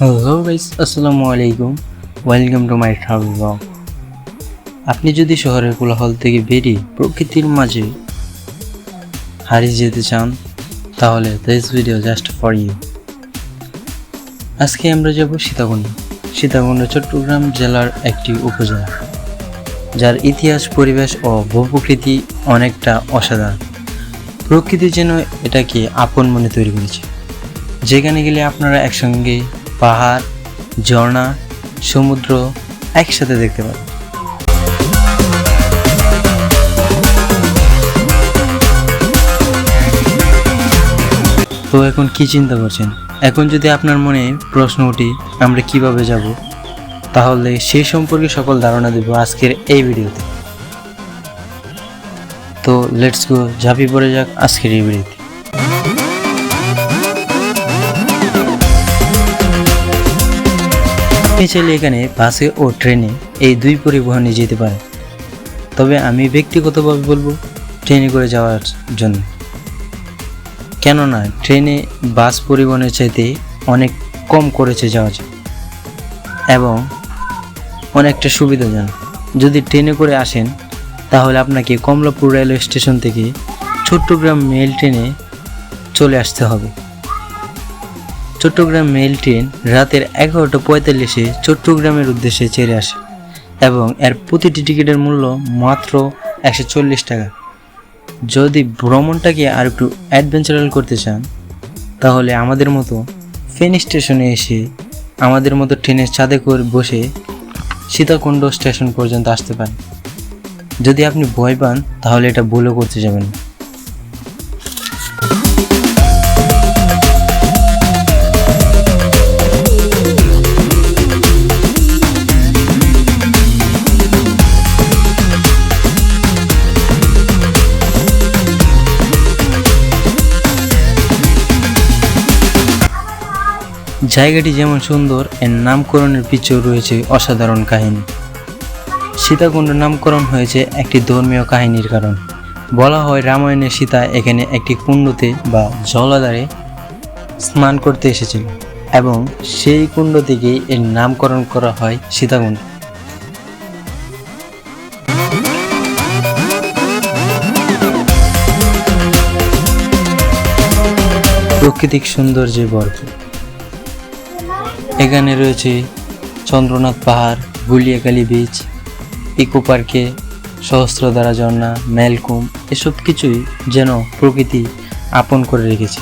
Hello guys আসসালামু আলাইকুম। Welcome to my travel blog আপনি যদি শহরের কোলাহল থেকে বেরিয়ে প্রকৃতির মাঝে হারিয়ে যেতে চান, তাহলে this video just for you আজকে আমরা যাব সীতাকুণ্ড। সীতাকুণ্ড চট্টগ্রাম জেলার একটি উপজেলা, যার ইতিহাস, পরিবেশ ও ভূপ্রকৃতি অনেকটা অসাধারণ। প্রকৃতি যেন এটাকে আপন মনে তৈরি করেছে। যেখানে গেলে আপনারা একসঙ্গে পাহাড়, ঝর্ণা, সমুদ্র একসাথে দেখতে পাবেন তো এখন কি চিন্তা করছেন? এখন যদি আপনার মনে প্রশ্ন উঠি আমরা কীভাবে যাব, তাহলে সেই সম্পর্কে সকল ধারণা দেব আজকের এই ভিডিওতে। তো লেটস গো ঝাঁপি পড়ে যাক আজকের এই ভিডিওতে। আপনি চাইলে এখানে বাসে ও ট্রেনে এই দুই পরিবহনে যেতে পারেন তবে আমি ব্যক্তিগতভাবে বলব ট্রেনে করে যাওয়ার জন্য। কেননা ট্রেনে বাস পরিবহনের চাইতে অনেক কম করেছে যাওয়া যায়। এবং অনেকটা সুবিধাজনক। যদি ট্রেনে করে আসেন, তাহলে আপনাকে কমলাপুর রেলওয়ে স্টেশন থেকে চট্টগ্রাম মেল ট্রেনে চলে আসতে হবে। চট্টগ্রাম মেল ট্রেন রাতের এগারোটা পঁয়তাল্লিশে চট্টগ্রামের উদ্দেশ্যে ছেড়ে আসে এবং এর প্রতিটি টিকিটের মূল্য মাত্র একশো চল্লিশ টাকা। যদি ভ্রমণটাকে আর একটু অ্যাডভেঞ্চারাল করতে চান, তাহলে আমাদের মতো ফেন স্টেশনে এসে আমাদের মতো ট্রেনের ছাদে করে বসে সীতাকুণ্ড স্টেশন পর্যন্ত আসতে পারেন। যদি আপনি ভয় পান, তাহলে এটা ভুলও করতে যাবেন না। জায়গাটি যেমন সুন্দর, এর নামকরণের পিছেও রয়েছে অসাধারণ কাহিনী। সীতাকুণ্ড নামকরণ হয়েছে একটি ধর্মীয় কাহিনীর কারণ। বলা হয় রামায়ণের সীতা এখানে একটি কুণ্ডতে বা জলাধারে স্নান করতে এসেছিল এবং সেই কুণ্ড থেকেই এর নামকরণ করা হয় সীতাকুণ্ড। প্রাকৃতিক সৌন্দর্যে ভরপুর। এখানে রয়েছে চন্দ্রনাথ পাহাড় গুলিয়াকালি বিচ ইকো পার্কে সহস্রধারা ঝর্ণা, মেলকুম, এসব কিছুই যেন প্রকৃতি আপন করে রেখেছে।